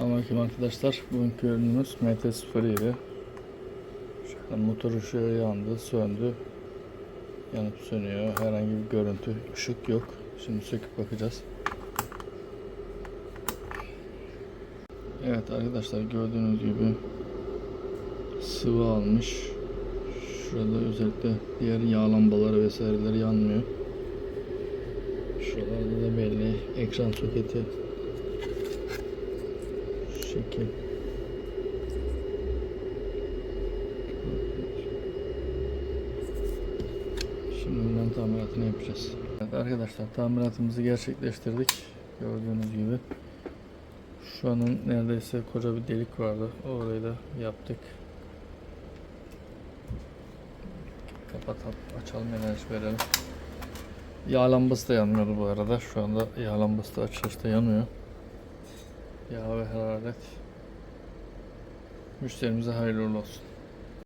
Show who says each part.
Speaker 1: Selamünaleyküm arkadaşlar. Bugünkü ürünümüz MT-07. Şu motor ışığı yandı, söndü. Yanıp sönüyor. Herhangi bir görüntü, ışık yok. Şimdi söküp bakacağız. Evet arkadaşlar gördüğünüz gibi sıvı almış. Şurada özellikle diğer yağ lambaları vesaireleri yanmıyor. Şuralarda da belli ekran soketi şekil. Şimdi bundan tamiratını yapacağız. Evet arkadaşlar tamiratımızı gerçekleştirdik. Gördüğünüz gibi. Şu anın neredeyse koca bir delik vardı. Orayı da yaptık. Kapatalım, açalım enerji verelim. Yağ lambası da yanmıyordu bu arada. Şu anda yağ lambası da açılışta yanıyor. Yağ ve hararet. Müşterimize hayırlı olsun.